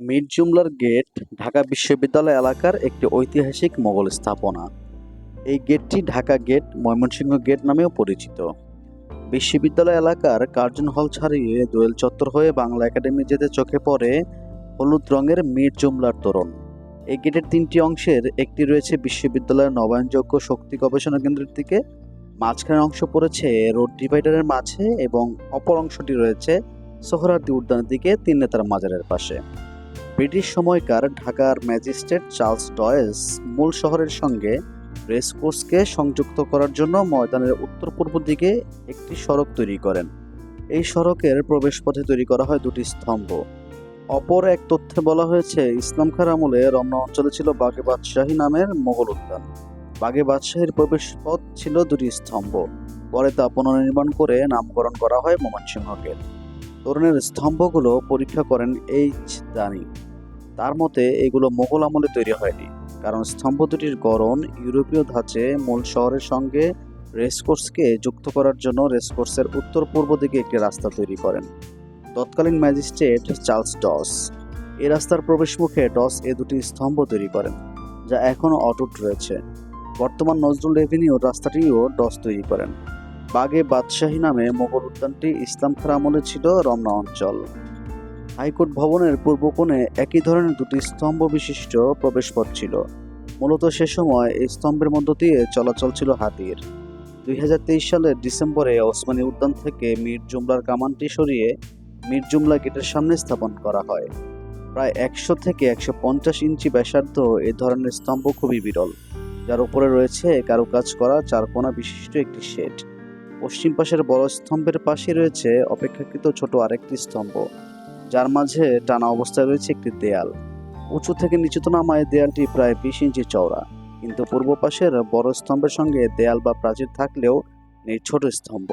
Mir জুমলার gate Dhaka বিশ্ববিদ্যালয় এলাকার একটি ঐতিহাসিক মোগল স্থাপনা। এই গেটটি ঢাকা গেট, ময়মনসিংহ গেট নামেও পরিচিত। বিশ্ববিদ্যালয় এলাকার কার্জন হল ছাড়িয়ে দোয়েল চত্বর হয়ে বাংলা একাডেমি যেতে চোখে পড়ে হলুদ রঙের মীর জুমলার তোরণ। এই গেটের তিনটি অংশের একটি রয়েছে বিশ্ববিদ্যালয়ের নবায়নযোগ্য শক্তি গবেষণা কেন্দ্রের দিকে, মাঝখানের অংশ পড়েছে রোড ডিভাইডারের মাঝে এবং অপর অংশটি রয়েছে সোহরার্দি উদ্যানের দিকে, তিন নেতার মাজারের পাশে। ব্রিটিশ সময়কার ঢাকার ম্যাজিস্ট্রেট চার্লস ডয়েস মূল শহরের সঙ্গে রেসকোর্সকে সংযুক্ত করার জন্য ময়দানের উত্তর পূর্ব দিকে একটি সড়ক তৈরি করেন। এই সড়কের প্রবেশপথে তৈরি করা হয় দুটি স্তম্ভ। অপর এক তথ্যে বলা হয়েছে, ইসলাম খার আমলে রমনা অঞ্চলে ছিল বাগে বাদশাহী নামের মোগল উদ্যান। বাগে বাদশাহীর প্রবেশপথ ছিল দুটি স্তম্ভ। পরে তা পুনর্নির্মাণ করে নামকরণ করা হয় ময়মনসিংহ গেট তরুণের স্তম্ভগুলো পরীক্ষা করেন এইচ দানি। তার মতে এগুলো মোগল আমলে তৈরি হয়নি, কারণ স্তম্ভ দুটির গড়ন ইউরোপীয় ধাঁচে মূল শহরের সঙ্গে রেসকোর্সকে যুক্ত করার জন্য রেসকোর্সের উত্তর পূর্ব দিকে একটি রাস্তা তৈরি করেন। তৎকালীন ম্যাজিস্ট্রেট চার্লস ডস এই রাস্তার প্রবেশমুখে ডস এ দুটি স্তম্ভ তৈরি করেন, যা এখনও অটুট রয়েছে। বর্তমান নজরুল এভিনিউ রাস্তাটিও ডস তৈরি করেন। বাগে বাদশাহী নামে মোগল উদ্যানটি ইসলাম খার আমলে ছিল রমনা অঞ্চল। হাইকোর্ট ভবনের পূর্ব কোণে একই ধরনের দুটি স্তম্ভ বিশিষ্ট প্রবেশপথ ছিল। মূলত সে সময় এই স্তম্ভের মধ্য দিয়ে চলাচল ছিল হাতির। দুই হাজার তেইশ সালের ডিসেম্বরে ওসমানী উদ্যান থেকে মীর জুমলার কামানটি সরিয়ে মীর জুমলা গেটের সামনে স্থাপন করা হয়। প্রায় একশো থেকে একশো পঞ্চাশ ইঞ্চি ব্যাসার্ধ এ ধরনের স্তম্ভ খুবই বিরল। যার উপরে রয়েছে কারুকাজ করা চারকোনা বিশিষ্ট একটি শেড। পশ্চিম পাশের বড় স্তম্ভের পাশে রয়েছে অপেক্ষাকৃত ছোট আরেকটি স্তম্ভ। যার মাঝে টানা অবস্থায় রয়েছে একটি দেয়াল। উঁচু থেকে নিচুত নামায় দেয়ালটি প্রায় বিশ ইঞ্চি চওড়া। কিন্তু পূর্ব পাশের বড় স্তম্ভের সঙ্গে দেয়াল বা প্রাচীর থাকলেও নেই ছোট স্তম্ভ।